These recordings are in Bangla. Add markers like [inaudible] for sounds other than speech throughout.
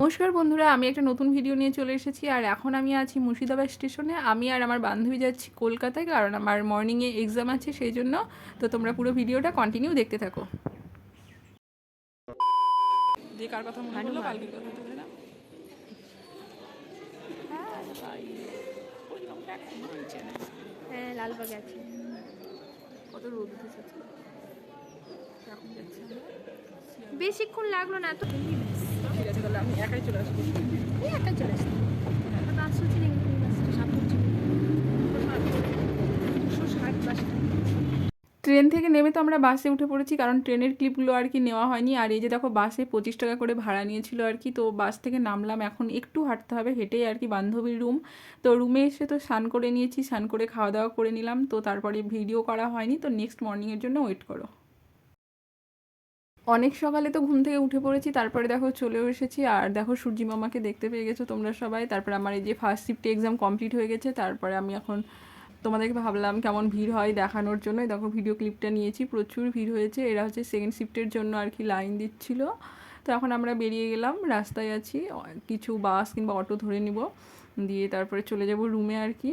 নমস্কার বন্ধুরা আমি একটা নতুন ভিডিও নিয়ে চলে এসেছি আর এখন আমি আছি মুর্শিদাবাদ স্টেশনে আমি আর আমার বান্ধবী যাচ্ছি কলকাতায় কারণ আমার মর্নিংয়ে এক্সাম আছে সেই জন্য। তো তোমরা পুরো ভিডিওটা কন্টিনিউ দেখতে থাকো। যে কার কথা মনে হলো কালকের কথা তো না? হ্যাঁ লালবাগ আছে। কত রোদ উঠেছে। বেশিক্ষণ লাগল না এত ট্রেন থেকে নেমে তো আমরা বাসে উঠে পড়েছি, কারণ ট্রেনের ক্লিপগুলো আর কি নেওয়া হয়নি। আর এই যে দেখো বাসে পঁচিশ টাকা করে ভাড়া নিয়েছিল আর কি, তো বাস থেকে নামলাম। এখন একটু হাঁটতে হবে, হেঁটেই আর কি বান্ধবীর রুম তো রুমে এসে তো স্নান করে নিয়েছি, স্নান করে খাওয়া দাওয়া করে নিলাম। তো তারপরে ভিডিও করা হয়নি, তো নেক্সট মর্নিংয়ের জন্য ওয়েট করো। অনেক সকালে তো ঘুম থেকে উঠে পড়েছি, তারপরে দেখো চলেও এসেছি। আর দেখো সূর্যি মামাকে দেখতে পেয়ে গেছো তোমরা সবাই। তারপরে আমার এই যে ফার্স্ট শিফটে এক্সাম কমপ্লিট হয়ে গেছে, তারপরে আমি এখন তোমাদেরকে ভাবলাম কেমন ভিড় হয় দেখানোর জন্য দেখো ভিডিও ক্লিপটা নিয়েছি, প্রচুর ভিড় হয়েছে। এরা হচ্ছে সেকেন্ড শিফটের জন্য আর কি লাইন দিচ্ছিল। তো এখন আমরা বেরিয়ে গেলাম, রাস্তায় আছি। কিছু বাস কিংবা অটো ধরে নিব। দিয়ে তারপরে চলে যাব রুমে আর কি।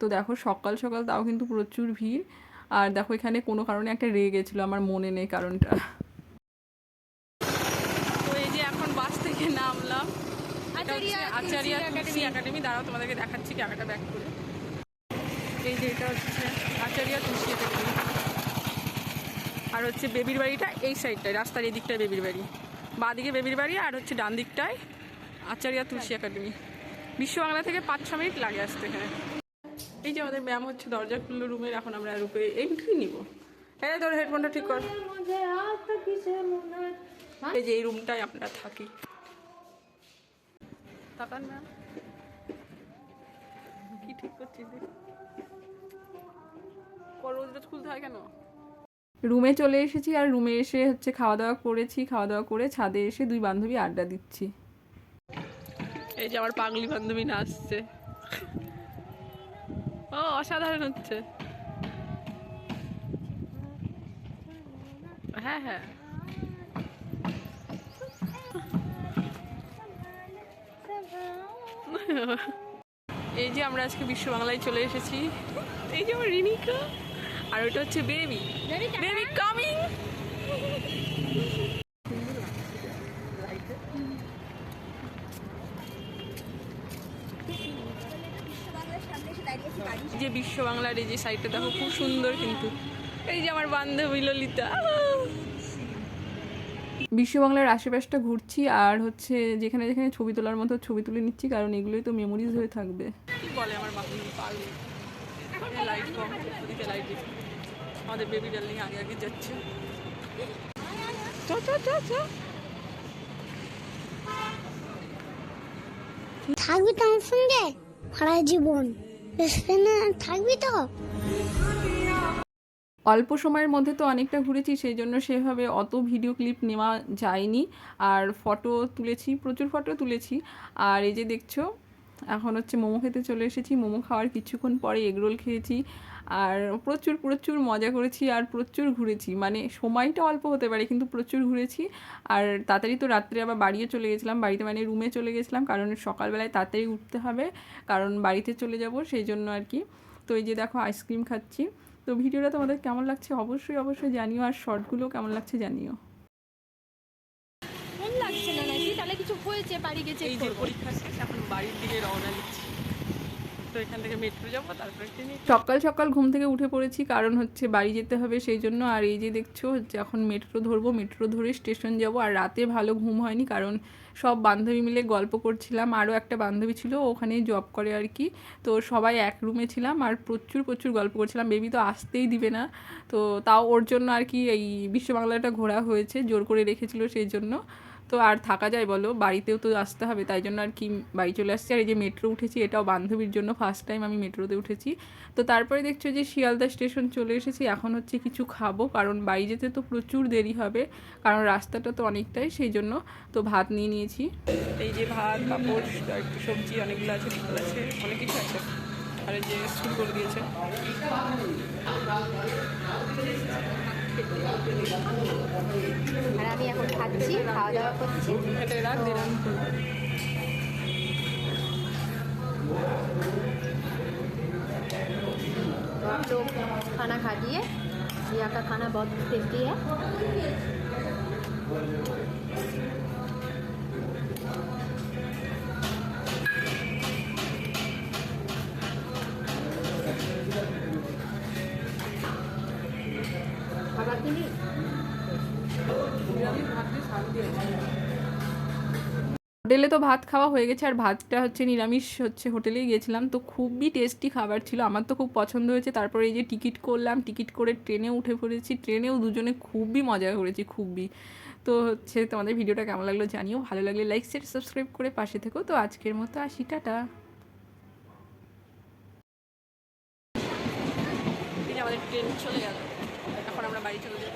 তো দেখো সকাল সকাল তাও কিন্তু প্রচুর ভিড়। আর দেখো এখানে কোনো কারণে একটা রেগে গেছিল আমার মনে নেই কারণটা তো এই যে এখন বাস থেকে নামলাম এটা হচ্ছে আচারিয়া তুলসী একাডেমি। দাঁড়াও তোমাদেরকে দেখাচ্ছি ব্যাক করে। এই যে এটা হচ্ছে আচারিয়া তুলসী একাডেমি। আর হচ্ছে বেবির বাড়িটা এই সাইডটায় রাস্তার এই দিকটায় বেবির বাড়ি। বাঁ দিকে বেবির বাড়ি আর হচ্ছে ডান দিকটায় আচারিয়া তুলসী একাডেমি। বিশ্ব বাংলা থেকে পাঁচ ছ মিনিট লাগে আসতে এখানে। এই যে আমাদের ম্যাম হচ্ছে দরজা খুললো রুমের এখন আমরা রূপে এন্ট্রি নিব। হ্যাঁ তোর হেডফোনটা ঠিক কর। এই যে এই রুমটায় আমরা থাকি। তাকান না। কি ঠিক করছিস রোজ রোজ খুলতে হয় কেন? রুমে চলে এসেছি আর রুমে এসে হচ্ছে খাওয়া দাওয়া করেছি খাওয়া দাওয়া করে ছাদে এসে দুই বান্ধবী আড্ডা দিচ্ছি। এই যে আমার পাগলি বান্ধবী নাচছে ও অসাধারণ হচ্ছে। হ্যাঁ হ্যাঁ। [laughs] এই যে আমরা আজকে বিশ্ব বাংলায় চলে এসেছি। এই যে আমার রিনিকা আর ওটা হচ্ছে বেবি। বেবি কামিং যে বিশ্ব বাংলার এই যে সাইডটা দেখো খুব সুন্দর কিন্তু। এই যে আমার বান্ধবী ললিতা। বিশ্ব বাংলার আশেপাশটা ঘুরছি আর হচ্ছে যেখানে যেখানে ছবি তোলার মতো ছবি তুলে নিচ্ছি কারণ এগুলোই তো মেমোরিজ হয়ে থাকবে। কি বলে আমার লাইট কম লাইট আমাদের বেবি ডার্লিং আগে আগে যাচ্ছে। চ চ চ চ। থাকবি তো আমার সঙ্গে? সারা জীবন। থাকবি তো। অল্প সময়ের মধ্যে তো অনেকটা ঘুরেছি সেই জন্য সেভাবে অত ভিডিও ক্লিপ নেওয়া যায়নি। আর ফটো তুলেছি, প্রচুর ফটো তুলেছি। আর এই যে দেখছ, এখন হচ্ছে মোমো খেতে চলে এসেছি। মোমো খাওয়ার কিছুক্ষণ পরে এগরোল খেয়েছি। আর প্রচুর প্রচুর মজা করেছি আর প্রচুর ঘুরেছি। মানে সময়টা অল্প হতে পারে, কিন্তু প্রচুর ঘুরেছি। আর তাড়াতাড়ি তো রাত্রে আবার বাড়িও চলে গেছিলাম, বাড়িতে মানে রুমে চলে গেছিলাম। কারণ সকালবেলায় তাড়াতাড়ি উঠতে হবে, কারণ বাড়িতে চলে যাব সেই জন্য আর কি। তো এই যে দেখো আইসক্রিম খাচ্ছি। তো ভিডিওটা তোমাদের কেমন লাগছে অবশ্যই অবশ্যই জানিও আর শর্টগুলো কেমন লাগছে জানিও। লাগছে না নাকি? তাহলে কিছু হয়েছে বাড়ি গেছে এই যে পরীক্ষা শেষ এখন বাড়ির দিকে রওনা দিচ্ছি। তো এখান থেকে মেট্রো যাব, তারপরে সকাল সকাল ঘুম থেকে উঠে পড়েছি, কারণ হচ্ছে বাড়ি যেতে হবে সেই জন্য। আর এই যে দেখছ, হচ্ছে এখন মেট্রো ধরবো মেট্রো ধরে স্টেশন যাব। আর রাতে ভালো ঘুম হয়নি, কারণ সব বান্ধবী মিলে গল্প করছিলাম। আরও একটা বান্ধবী ছিল, ও ওখানেই জব করে আর কি। তো সবাই এক রুমে ছিলাম আর প্রচুর প্রচুর গল্প করছিলাম। বেবি তো আসতেই দিবে না। তো তাও ওর জন্য আর কি এই বিশ্ব বাংলাটা ঘোরা হয়েছে, জোর করে রেখেছিল সেই জন্য। তো আর থাকা যায় বলো, বাড়িতেও তো আসতে হবে, তাই জন্য আর কি বাড়ি চলে আসছি। আর এই যে মেট্রো উঠেছি, এটাও বান্ধবীর জন্য ফার্স্ট টাইম আমি মেট্রোতে উঠেছি। তো তারপরে দেখছ যে শিয়ালদা স্টেশন চলে এসেছি, এখন হচ্ছে কিছু খাব, কারণ বাড়ি যেতে তো প্রচুর দেরি হবে, কারণ রাস্তাটা তো অনেকটাই, সেই জন্য তো ভাত নিয়ে নিয়েছি। এই যে ভাত, পাঁপড় একটু সবজি অনেকগুলো আছে আছে, অনেক কিছু আছে। আর এই যে শুরু করে দিয়েছে আর আমি এখন খাচ্ছি খাওয়া দাওয়া করছি এটা রাখ দিলাম तो आप लोग खाना खा लिए जिया का खाना बहुत टेस्टी है হোটেলে তো ভাত খাওয়া হয়ে গেছে, আর ভাতটা হচ্ছে নিরামিষ হচ্ছে হোটেলেই গিয়েছিলাম, তো খুবই টেস্টি খাবার ছিল, আমার তো খুব পছন্দ হয়েছে, তারপরে এই যে টিকিট করলাম, টিকিট করে ট্রেনে উঠে পড়েছি, ট্রেনেও দুজনে খুবই মজা করেছি, খুবই। তো হচ্ছে তোমাদের ভিডিওটা কেমন লাগল জানিও, ভালো লাগলে লাইক শেয়ার সাবস্ক্রাইব করে পাশে থেকো, তো আজকের মতো আসি, টাটা। আমাদের ট্রেন চলে গেল। বাড়ি চলে যাব।